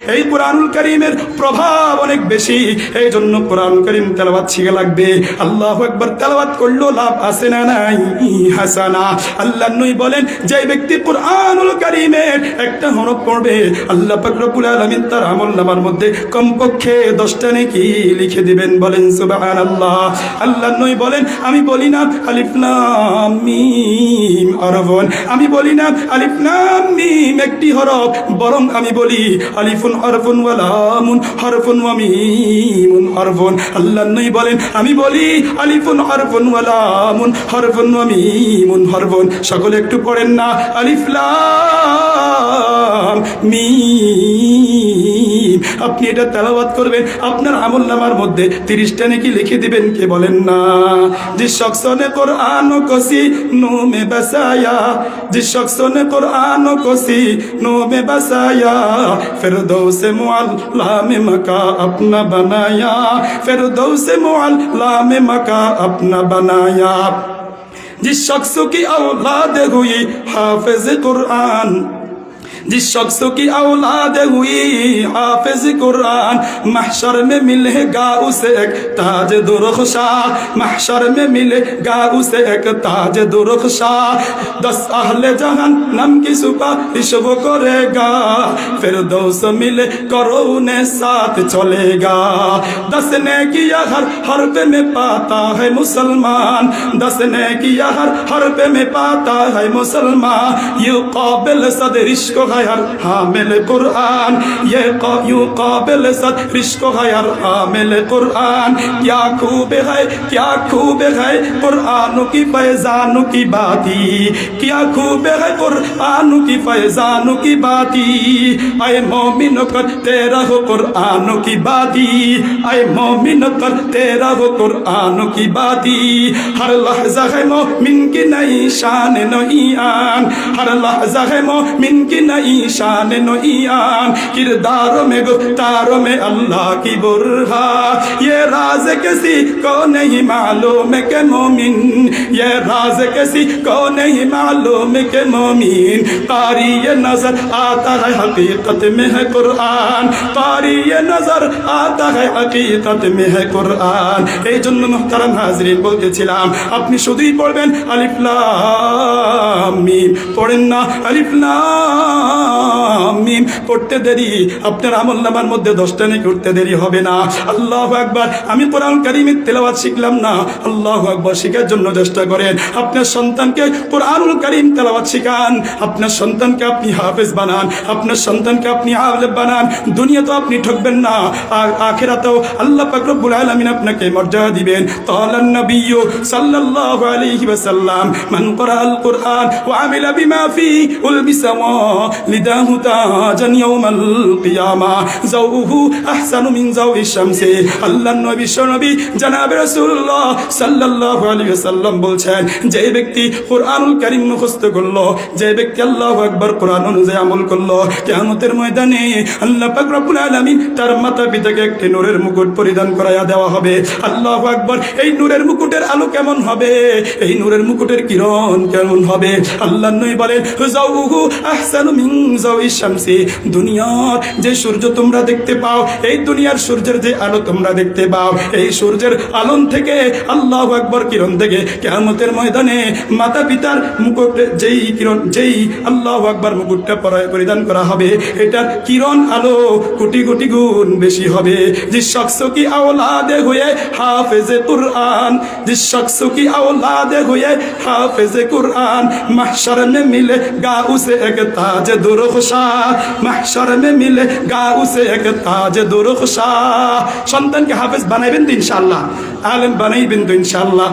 এই কোরআনুল করিমের প্রভাব অনেক বেশি। এই জন্য কোরআন করিম তেলাবাত শিখে লাগবে। আল্লাহ একবার তেলাবাত করলেও লাভ আছে না নাই? হাসানা। আল্লাহ নই বলেন যে ব্যক্তি কোরআনুল করিমের একটা হরফ পড়বে, আল্লাহ পাক রব্বুল আলামিন তার আমল নামার মধ্যে কমপক্ষে দশটা নাকি লিখে দিবেন। বলেন, সুবহানাল্লাহ। আল্লাহ আল্লাহ নই বলেন, আমি বলি না, আলিফ লাম মিম আরবন আমি বলি না, আলিফ লাম মিম একটি হরফ, বরং আমি বলি, আলিফুন হরফুন ওয়ালামুন হরফুন ওয়ামিমুন হরফুন। আল্লাহ নই বলেন, আমি বলি আলিফুন, হরফুন ওয়ালামুন হরফুন ওয়ামিমুন হরফুন। সকলে একটু পড়েন না। মিম। আপনি এটা তেলাবাদ করবেন, আপনার আমল নামার মধ্যে তিরিশটা নাকি লিখে দিবেন, কে বলেন না? যে শখসনে কোরআন কসি নো নোমে বাসায়া। জিস শখসনে কোরআন কসি নো মে বাসায়া। ফেরদো سے معلّہ میں مکہ اپنا بنایا۔ پھر دو سے معلّہ میں مکہ اپنا بنایا۔ جس شخص کی اولاد ہوئی، حافظ قرآن۔ جس شخص کی اولاد ہوئی، حافظ قرآن، محشر میں ملے گا اسے ایک تاج درخشا محشر میں ملے گا اسے ایک تاج درخشا دس اہل جہنم کی سپارش وہ کرے گا۔ پھر دوست ملے کرونے ساتھ چلے گا۔ دس نے کیا ہر حرف میں پاتا ہے مسلمان۔ دس نے کیا ہر حرف میں پاتا ہے مسلمان۔ یو قابل صدر عشق غیر حامل قرآن، یہ یوں قابل صد رشق غیر حامل قرآن۔ کیا خوب ہے، کیا خوب ہے قرآن کی فیضان کی باتی کیا خوب ہے قرآن کی فیضان کی باتی اے مومن کر، تیرا ہو قرآن کی باتی اے مومن کر، تیرا ہو قرآن کی باتی ہر لحظہ ہے مومن کی نئی شان نئی آن۔ ہر لحظہ ہے مومن کی نئی लहजा है मोमिन की नई शान नईयान किरदारों में गुफ्तारों में अल्लाह की बुरहा ये राज किसी को नहीं मालूम के मोमिन ये राज किसी को नहीं मालूम के मोमिन कारी ये नजर आता है हकीकत में है कुरान कारी ये नजर आता है हकीकत में है कुरान এই জন্য মোহতারাম হাজরিন বলতেছিলাম আপনি শুধুই পড়বেন আলিফ লাম মিম পড়েন না আলিফ লাম মিম পড়তে দেরি, আপনার আমল নামার মধ্যে দশটা করতে দেরি হবে না। আল্লাহ একবার আমি কোরআন কারিমের তেলাওয়াত শিখলাম না। আল্লাহ একবার শেখার জন্য চেষ্টা করেন। আপনার সন্তানকে কোরআনুল কারিম তেলাওয়াত শিখান। আপনার সন্তানকে আপনি হাফেজ বানান। আপনার সন্তানকে আপনি আলেম বানান। দুনিয়া তো আপনি ঠকবেন না। আর আখেরাতেও আল্লাহ পাক রব্বুল আলামিন আপনাকে মর্যাদা দিবেন। ক্বালান নবিয়্যু সাল্লাল্লাহু আলাইহি ওয়াসাল্লাম, মান কুরআন ওয়া আমিলা বিমা ফি উলবিসা তার মাতা নূরের মুকুট পরিধান করাইয়া দেওয়া হবে। আল্লাহু আকবার, এই নূরের মুকুটের আলো কেমন হবে? এই নূরের মুকুটের কিরণ কেমন হবে? আল্লাহ নই বলেন যাওহু আহসানু দুনিয়ার যে সূর্য তোমরা দেখতে পাও, এই দুনিয়ার সূর্যের যে আলো তোমরা দেখতে পাও, এই সূর্যের আলোন থেকে আল্লাহ আকবর কিরণ থেকে কেয়ামতের ময়দানে মাতা পিতার মুকুট, যেই কিরণ, যেই আল্লাহ আকবর মুকুটটা পরিধান করা হবে, এটার কিরণ আলো কোটি কোটি গুণ বেশি হবে। যে আওলাদে হয়ে হাফেজে কুরআন যে আওলাদে হয়ে হাফেজে কুরআন, মাহশার মিলে গা এক তাজে দুরুখশা, মাহশর মে মিলে গা উসে এক তাজ দুরুখশা। সন্তানকে হাফেজ বানাইবেন তো ইনশাল্লাহ আলেম বানাইবেন তো ইনশাল্লাহ